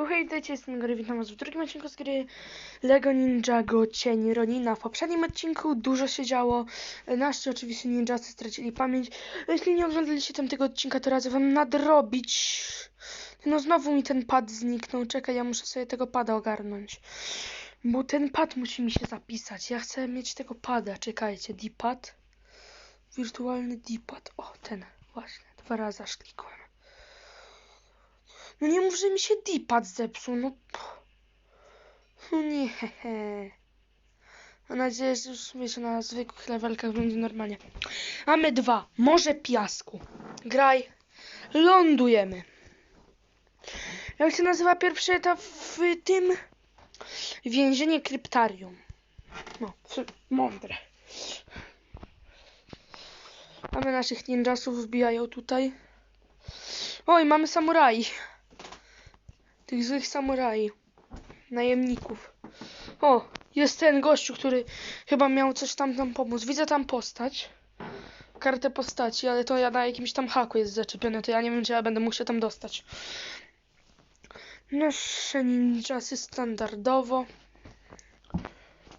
Jo, hej, witajcie, jestem Gary, witam was w drugim odcinku z gry LEGO Ninjago Cień Ronina. W poprzednim odcinku dużo się działo, naszcie oczywiście ninjacy stracili pamięć. Jeśli nie oglądaliście tamtego odcinka, to radzę wam nadrobić. No znowu mi ten pad zniknął, czekaj, ja muszę sobie tego pada ogarnąć. Bo ten pad musi mi się zapisać, ja chcę mieć tego pada, czekajcie, D-pad. Wirtualny D-pad, o ten, właśnie, dwa razy aż klikłem. No nie mów, że mi się D-pad zepsuł, no. No nie. Mam nadzieję, że już wiecie, na zwykłych levelkach będzie normalnie. Mamy dwa. Morze piasku. Graj. Lądujemy. Jak się nazywa pierwszy etap w tym? Więzienie kryptarium. No, mądre. Mamy naszych ninjasów, wbijają tutaj. Oj, mamy samurai. Tych złych samurai. Najemników. O, jest ten gościu, który chyba miał coś tam nam pomóc. Widzę tam postać. Kartę postaci, ale to ja na jakimś tam haku jest zaczepione, to ja nie wiem, czy ja będę mógł się tam dostać. Nasze ninjasy standardowo.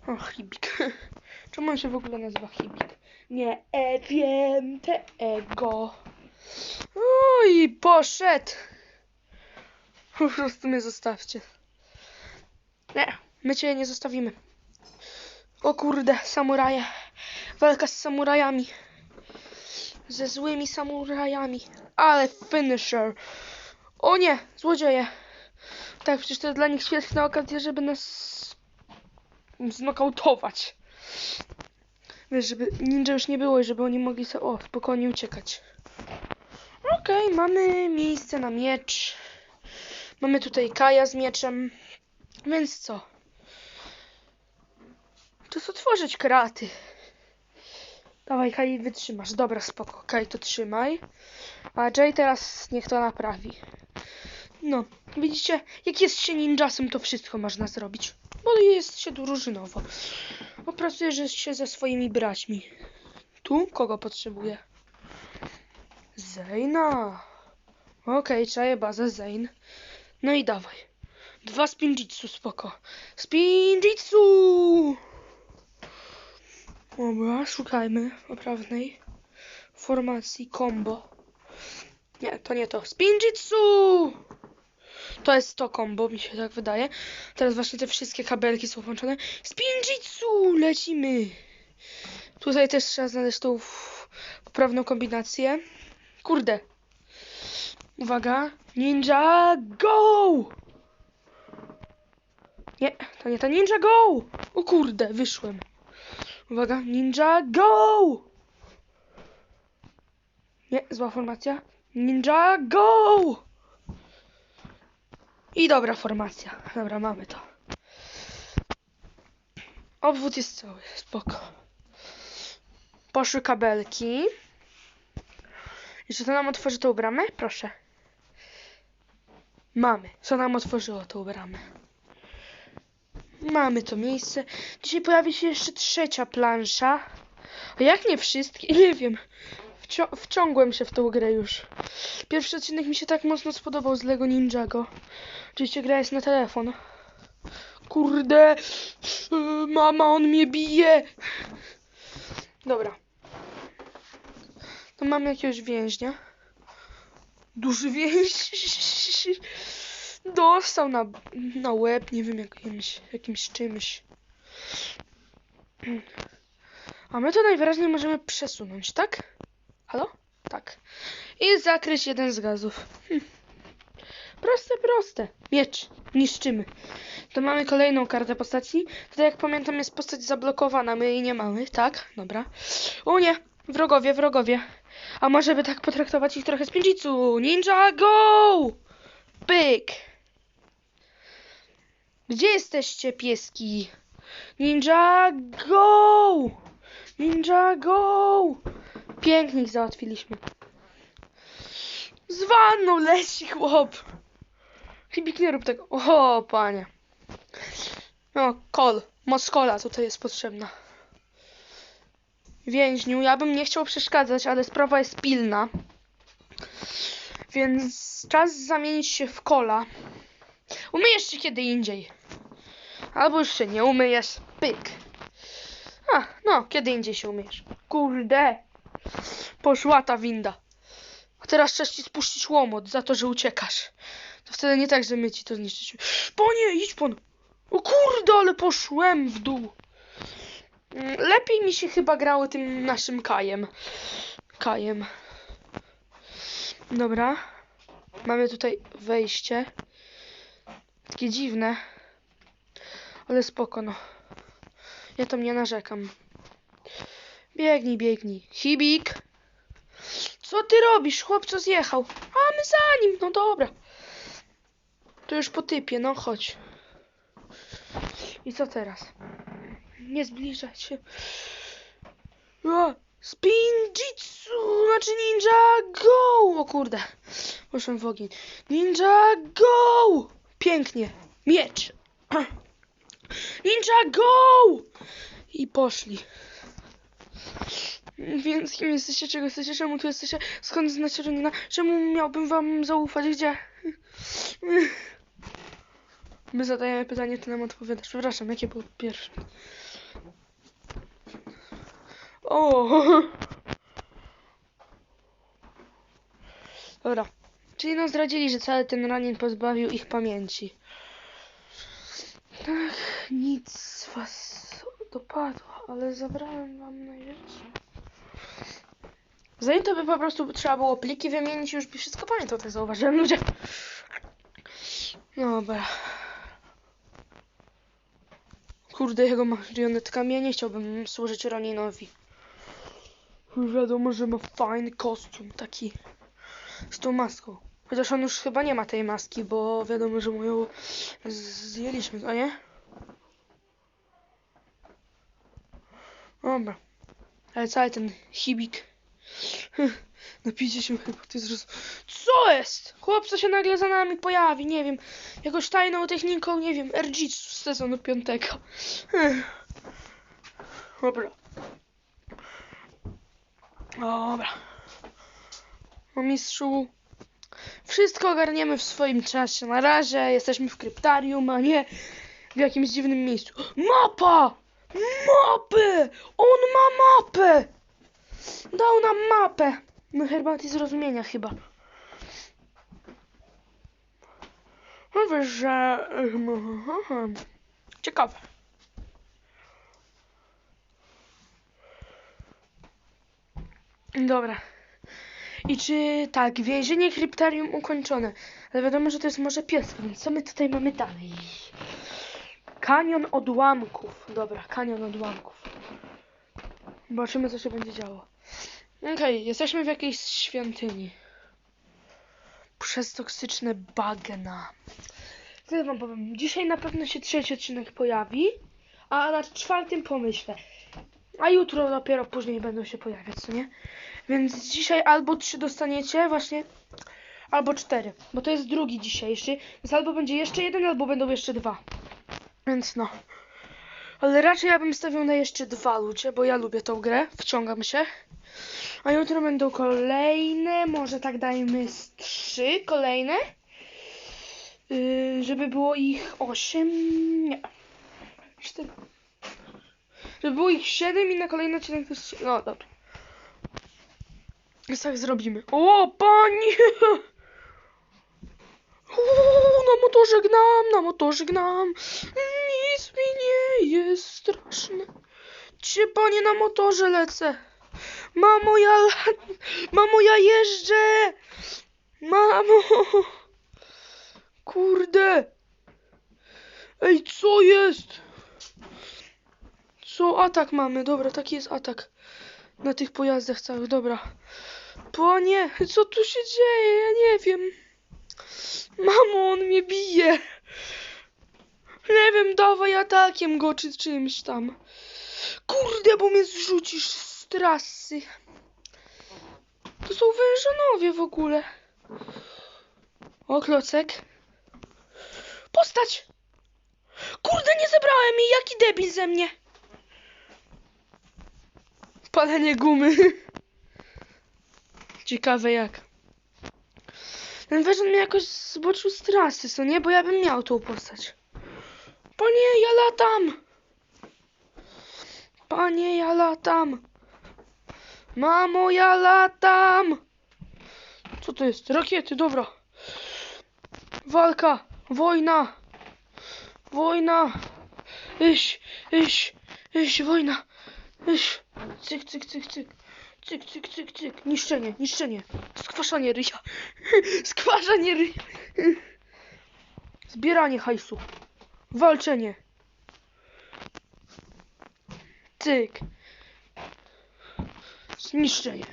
O, Hibik. Czemu on się w ogóle nazywa Hibik? Nie, e, wiem tego. Oj, poszedł. Po prostu mnie zostawcie. Nie, my cię nie zostawimy. O kurde, samuraje. Walka z samurajami. Ze złymi samurajami. Ale finisher. O nie, złodzieje. Tak, przecież to dla nich świetna okazja, żeby nas znokautować. Wiesz, żeby ninja już nie było i żeby oni mogli sobie, o, spokojnie uciekać. Okej, mamy miejsce na miecz. Mamy tutaj Kaja z mieczem. Więc co? To jest otworzyć kraty. Dawaj, Kaj, wytrzymasz. Dobra, spoko. Kaj, to trzymaj. A Jay teraz niech to naprawi. No, widzicie, jak jest się ninjasem, to wszystko można zrobić. Bo jest się drużynowo. Opracujesz się ze swoimi braćmi. Tu kogo potrzebuję? Zejna. Okej, czaję bazę Zain. No i dawaj. Dwa spinjitsu, spoko. Spinjitsu! Dobra, szukajmy poprawnej formacji combo. Nie, to nie to. Spinjitsu! To jest to combo, mi się tak wydaje. Teraz właśnie te wszystkie kabelki są włączone. Spinjitsu! Lecimy! Tutaj też trzeba znaleźć tą poprawną kombinację. Kurde. Uwaga. Ninja go! Nie, to nie to ninja go! O kurde, wyszłem. Uwaga, ninja go! Nie, zła formacja. Ninja go! I dobra formacja. Dobra, mamy to. Obwód jest cały, spoko. Poszły kabelki. Czy to nam otworzy tą bramę? Proszę. Mamy. Co nam otworzyło tą bramę? Mamy to miejsce. Dzisiaj pojawi się jeszcze trzecia plansza. A jak nie wszystkie? Nie wiem. Wcio wciągłem się w tą grę już. Pierwszy odcinek mi się tak mocno spodobał z Lego Ninjago. Oczywiście gra jest na telefon. Kurde. Mama, on mnie bije. Dobra. To mamy jakiegoś więźnia. Duży więź. Dostał na, na łeb, nie wiem, jakimś, jakimś czymś. A my to najwyraźniej możemy przesunąć, tak? Halo? Tak. I zakryć jeden z gazów. Hm. Proste, proste. Miecz. Niszczymy. To mamy kolejną kartę postaci. Tutaj jak pamiętam jest postać zablokowana, my jej nie mamy, tak? Dobra. O nie! Wrogowie, wrogowie. A może by tak potraktować ich trochę z Pinjitsu? Ninja go! Pyk! Gdzie jesteście, pieski? Ninja go! Ninja go! Pięknie ich załatwiliśmy. Z wanną leci chłop. Hibik, nie rób tego. O, panie. No, kol. Moc kola tutaj jest potrzebna. Więźniu, ja bym nie chciał przeszkadzać, ale sprawa jest pilna. Więc czas zamienić się w kola. Umyjesz się kiedy indziej. Albo już się nie umyjesz. Pyk. A, no, kiedy indziej się umyjesz. Kurde. Poszła ta winda. A teraz trzeba ci spuścić łomot za to, że uciekasz. To wtedy nie tak, że my ci to zniszczyliśmy. Panie, idź pan. O kurde, ale poszłem w dół. Mm, Lepiej mi się chyba grało tym naszym kajem. Kajem. Dobra. Mamy tutaj wejście. Takie dziwne. Ale spoko, no. Ja tam nie narzekam. Biegnij, biegnij. Hibik! Co ty robisz? Chłopco zjechał. A my za nim, no dobra. To już po typie, no chodź. I co teraz? Nie zbliżać się. O, Spinjitsu, znaczy ninja go! O kurde, poszłem w ogień. Ninja go! Pięknie. Miecz. Ninja go! I poszli. Więc kim jesteście, czego jesteście, czemu tu jesteście, skąd znacie Renina, czemu miałbym wam zaufać, gdzie? My zadajemy pytanie, ty nam odpowiadasz. Przepraszam, jakie było pierwsze? O! Dobra. Czyli nam zdradzili, że cały ten ranin pozbawił ich pamięci. Tak, nic was dopadło, ale zabrałem wam najwięcej. Zanim to by po prostu trzeba było pliki wymienić, już by wszystko pamiętał, tak zauważyłem ludzie. Dobra. Kurde, jego marionetkami, ja nie chciałbym służyć Roninowi. Wiadomo, że ma fajny kostium, taki z tą maską. Chociaż on już chyba nie ma tej maski, bo wiadomo, że mu ją zjęliśmy, a nie? Dobra. Ale cały ten hibik. Napijcie się chyba, jest roz... Co jest? Chłopca się nagle za nami pojawi, nie wiem. Jakąś tajną techniką, nie wiem, Erjitsu z sezonu piątego. Dobra. Dobra. O mistrzu. Wszystko ogarniemy w swoim czasie. Na razie jesteśmy w kryptarium, a nie w jakimś dziwnym miejscu. Mapa! Mapę! On ma mapę! Dał nam mapę. No herbaty zrozumienia chyba. No wiesz, że... Ciekawe. Dobra. I czy tak, więzienie kryptarium ukończone. Ale wiadomo, że to jest może pies, więc co my tutaj mamy dalej? Kanion odłamków. Dobra, kanion odłamków. Zobaczymy, co się będzie działo. Okej, jesteśmy w jakiejś świątyni. Przez toksyczne bagna. Tyle wam powiem. Dzisiaj na pewno się trzeci odcinek pojawi, a na czwartym pomyślę. A jutro dopiero później będą się pojawiać, co nie? Więc dzisiaj albo trzy dostaniecie, właśnie, albo cztery. Bo to jest drugi dzisiejszy. Więc albo będzie jeszcze jeden, albo będą jeszcze dwa. Więc no. Ale raczej ja bym stawiał na jeszcze dwa ludzie, bo ja lubię tą grę. Wciągam się. A jutro będą kolejne, może tak dajmy z trzy kolejne. Yy, żeby było ich osiem. Nie. Cztery. Żeby było ich siedem i na kolejny odcinek też. No dobra. Więc tak zrobimy. O, panie! Uuu, na motorze gnam, na motorze gnam. Nic mi nie jest straszne. Cię, panie, na motorze lecę. Mamo, ja... Mamo, ja jeżdżę! Mamo! Kurde! Ej, co jest? Co? Atak mamy, dobra, taki jest atak. Na tych pojazdach całych, dobra. Panie, co tu się dzieje? Ja nie wiem. Mamo, on mnie bije. Nie wiem, dawaj atakiem go, czy czymś tam. Kurde, bo mnie zrzucisz z trasy. To są wężonowie w ogóle. O, klocek. Postać! Kurde, nie zebrałem jej, jaki debil ze mnie. Palenie gumy. Ciekawe jak. Ten Verzon mnie jakoś zboczył z trasy, co nie? Bo ja bym miał tą postać. Panie, ja latam! Panie, ja latam! Mamo, ja latam! Co to jest? Rakiety, dobra. Walka, wojna, wojna. Iś, iś, iś, wojna. Iś. Cyk, cyk, cyk, cyk. Cyk, cyk, cyk, cyk. Niszczenie, niszczenie. Skwaszanie ryja. Skwaszanie ryja. Zbieranie hajsu. Walczenie. Cyk. Zniszczenie.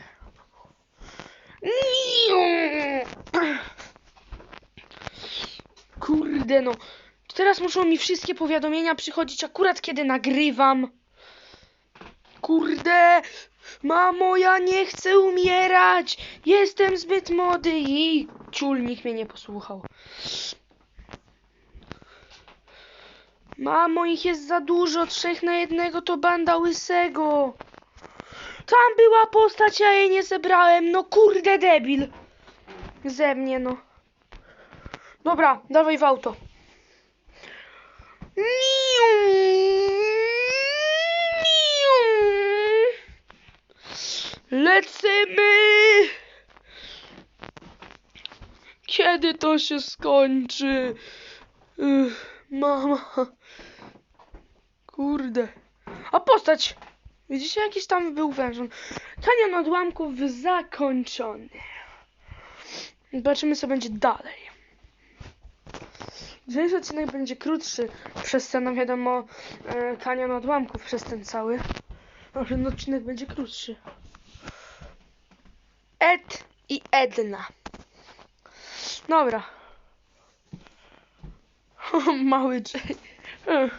Kurde no. Teraz muszą mi wszystkie powiadomienia przychodzić akurat kiedy nagrywam. Kurde. Mamo, ja nie chcę umierać. Jestem zbyt młody i ciulnik mnie nie posłuchał. Mamo, ich jest za dużo. Trzech na jednego to banda łysego. Tam była postać, ja jej nie zebrałem. No kurde debil. Ze mnie, no. Dobra, dawaj w auto. Niu. Lecimy! Kiedy to się skończy? Mama. Kurde. A postać! Widzicie, jakiś tam był wężon. Kanion odłamków zakończony. Zobaczymy, co będzie dalej. Dzisiejszy odcinek będzie krótszy przez ten, no wiadomo, e, kanion odłamków przez ten cały. A ten odcinek będzie krótszy. Ed i Edna. Dobra. Mały Jay.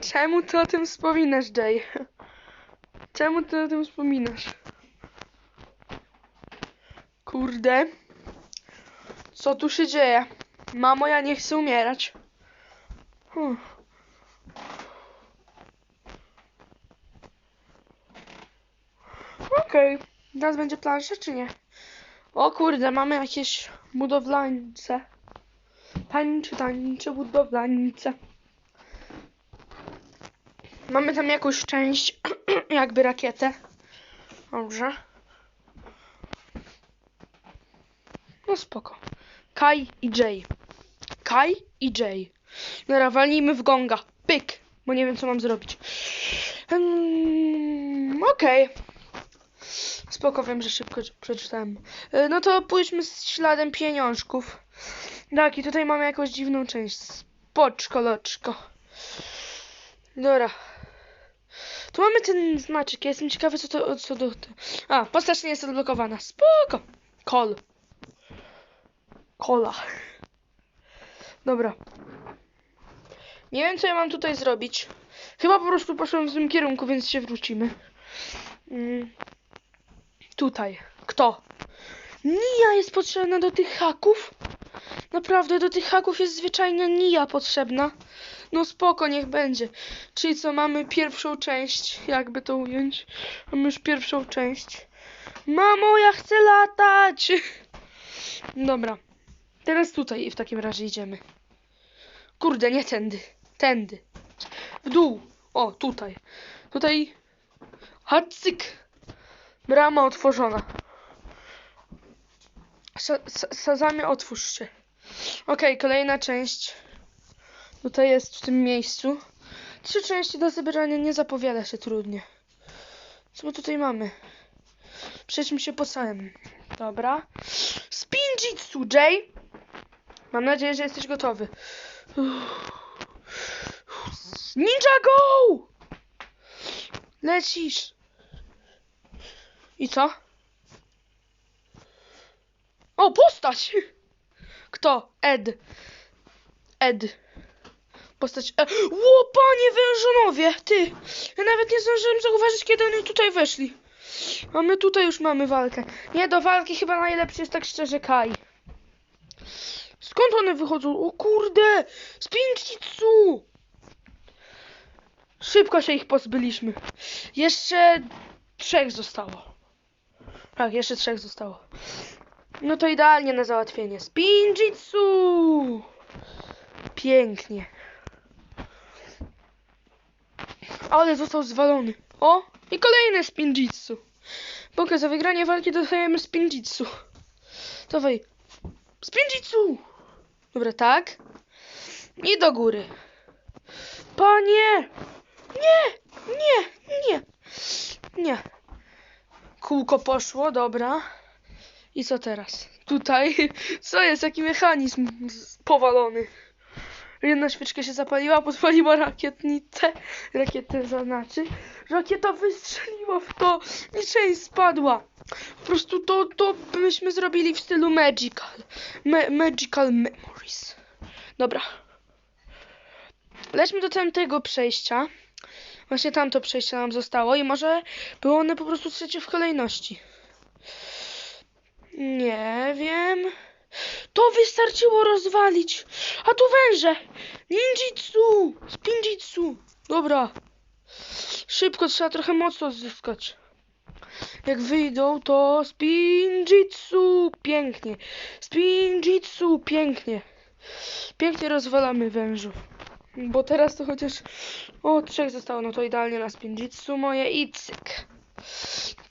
Czemu ty o tym wspominasz, Jay? Czemu ty o tym wspominasz? Kurde. Co tu się dzieje? Mamo, ja nie chcę umierać. Hmm. Okej. Teraz będzie plansza, czy nie? O kurde, mamy jakieś budowlańce. Tańczy, tańczy, budowlańce. Mamy tam jakąś część, jakby rakietę. Dobrze. No spoko. Kai i Jay. Kai i Jay. Dobra, walnijmy w gonga. Pyk. Bo nie wiem, co mam zrobić. Hmm, Okej. Spoko, wiem, że szybko przeczytałem. E, No to pójdźmy z śladem pieniążków. Tak, i tutaj mamy jakąś dziwną część. Spoczko, loczko. Dobra. Tu mamy ten znaczek. Ja jestem ciekawy, co to, co do... A, postać nie jest odblokowana. Spoko. Kol. Kola. Dobra. Nie wiem, co ja mam tutaj zrobić. Chyba po prostu poszłem w tym kierunku, więc się wrócimy. Mm. Tutaj. Kto? Nia jest potrzebna do tych haków? Naprawdę, do tych haków jest zwyczajna Nia potrzebna. No spoko, niech będzie. Czyli co, mamy pierwszą część, jakby to ująć. Mamy już pierwszą część. Mamo, ja chcę latać! Dobra. Teraz tutaj w takim razie idziemy. Kurde, nie tędy. Tędy. W dół. O, tutaj. Tutaj. Hacyk. Brama otworzona. Sa sa Sazamie, otwórz się. Okej, kolejna część. Tutaj jest w tym miejscu. Trzy części do zebrania nie zapowiada się trudnie. Co my tutaj mamy? Przejdźmy się po całym. Dobra. Spinjitsu, Jay! Mam nadzieję, że jesteś gotowy. Ninja go! Lecisz. I co? O, postać! Kto? Ed. Ed. Postać. E Ło, panie wężonowie! Ty! Ja nawet nie zdążyłem zauważyć, kiedy oni tutaj weszli. A my tutaj już mamy walkę. Nie, do walki chyba najlepszy jest tak szczerze Kai. Skąd one wychodzą? O kurde! Z! Szybko się ich pozbyliśmy. Jeszcze trzech zostało. Tak, jeszcze trzech zostało. No to idealnie na załatwienie. Spinjitsu! Pięknie. Ale został zwalony. O! I kolejne spinjitsu. Bokę za wygranie walki dostajemy spinjitsu. Dawaj. Spinjitsu! Dobra, tak. I do góry. Panie! Nie! Nie! Nie! Nie. Kółko poszło, dobra. I co teraz? Tutaj? Co jest? Jaki mechanizm powalony? Jedna świeczka się zapaliła, podpaliła rakietnicę. Rakietę znaczy. Rakieta wystrzeliła w to i część spadła. Po prostu to, to byśmy zrobili w stylu magical. Ma magical memories. Dobra. Lećmy do tamtego przejścia. Właśnie tamto przejście nam zostało i może były one po prostu trzecie w kolejności. Nie wiem. To wystarczyło rozwalić. A tu węże. Ninjitsu. Spinjitsu. Dobra. Szybko trzeba trochę mocy odzyskać. Jak wyjdą, to spinjitsu. Pięknie. Spinjitsu. Pięknie. Pięknie rozwalamy wężów. Bo teraz to chociaż... O, trzech zostało. No to idealnie na spinjitsu moje i cyk.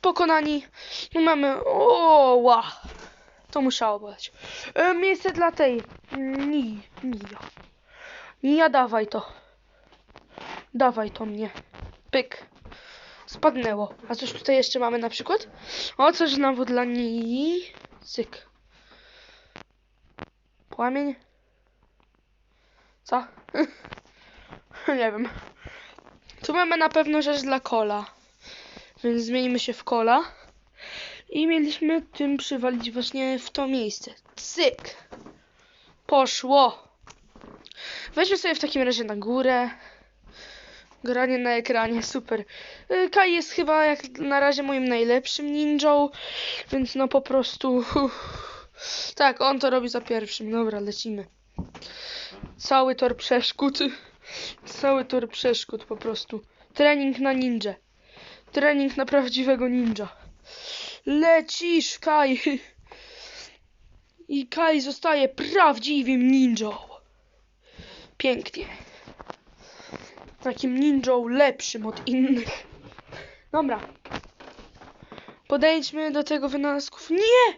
Pokonani. No mamy... O, ła. To musiało boleć. E, miejsce dla tej. Ni. Nia. Nia, dawaj to. Dawaj to mnie. Pyk. Spadnęło. A coś tutaj jeszcze mamy na przykład? O, coś znowu dla Nii. Cyk. Płamień. Co? Nie wiem. Tu mamy na pewno rzecz dla kola. Więc zmienimy się w kola. I mieliśmy tym przywalić właśnie w to miejsce. Cyk. Poszło. Weźmy sobie w takim razie na górę. Granie na ekranie, super. Y, Kai jest chyba jak na razie moim najlepszym ninją, więc no po prostu... Tak, on to robi za pierwszym. Dobra, lecimy. Cały tor przeszkód. Cały tor przeszkód po prostu. Trening na ninja. Trening na prawdziwego ninja. Lecisz, Kai. I Kai zostaje prawdziwym ninją. Pięknie. Takim ninją lepszym od innych. Dobra. Podejdźmy do tego wynalazków. Nie!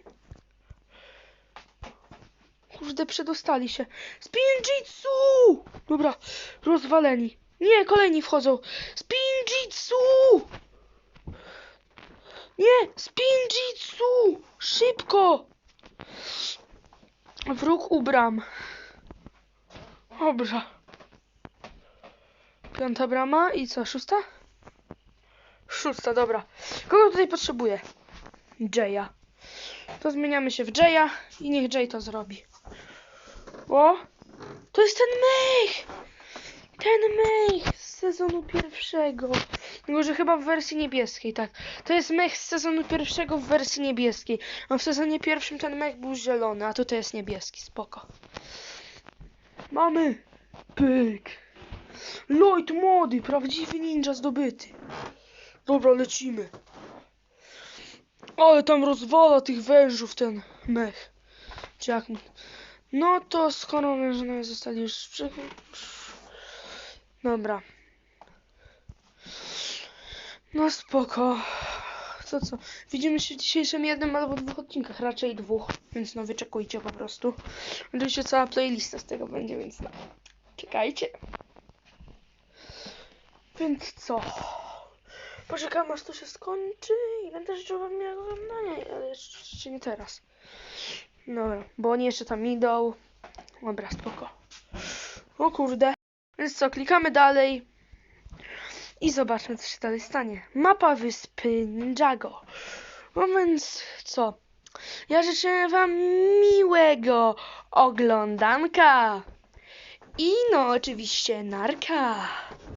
Kurde, przedostali się. Spinjitsu! Dobra, rozwaleni. Nie, kolejni wchodzą. Spinjitsu! Nie, Spinjitsu! Szybko! Wróg u bram. Piąta brama i co, szósta? Szósta, dobra. Kogo tutaj potrzebuję? Jaya. To zmieniamy się w Jaya i niech Jay to zrobi. O! To jest ten mech! Ten mech z sezonu pierwszego. Tylko, że chyba w wersji niebieskiej, tak. To jest mech z sezonu pierwszego w wersji niebieskiej. A w sezonie pierwszym ten mech był zielony, a tutaj jest niebieski. Spoko. Mamy! Pyk! Lloyd młody, prawdziwy ninja zdobyty. Dobra, lecimy. Ale tam rozwala tych wężów ten mech. Czy jak. No to skoro wężowie zostali już przy... Dobra. No spoko. Co co? Widzimy się w dzisiejszym jednym albo dwóch odcinkach, raczej dwóch, więc no wyczekujcie po prostu. Oczywiście cała playlista z tego będzie, więc no. Czekajcie. Więc co? Poczekam aż to się skończy i będę życzył wam miłego oglądania, ale jeszcze nie teraz. Dobra, bo oni jeszcze tam idą. Dobra, spoko. O kurde. Więc co, klikamy dalej. I zobaczmy, co się dalej stanie. Mapa wyspy Ninjago. No więc co? Ja życzę wam miłego oglądanka. I no oczywiście narka.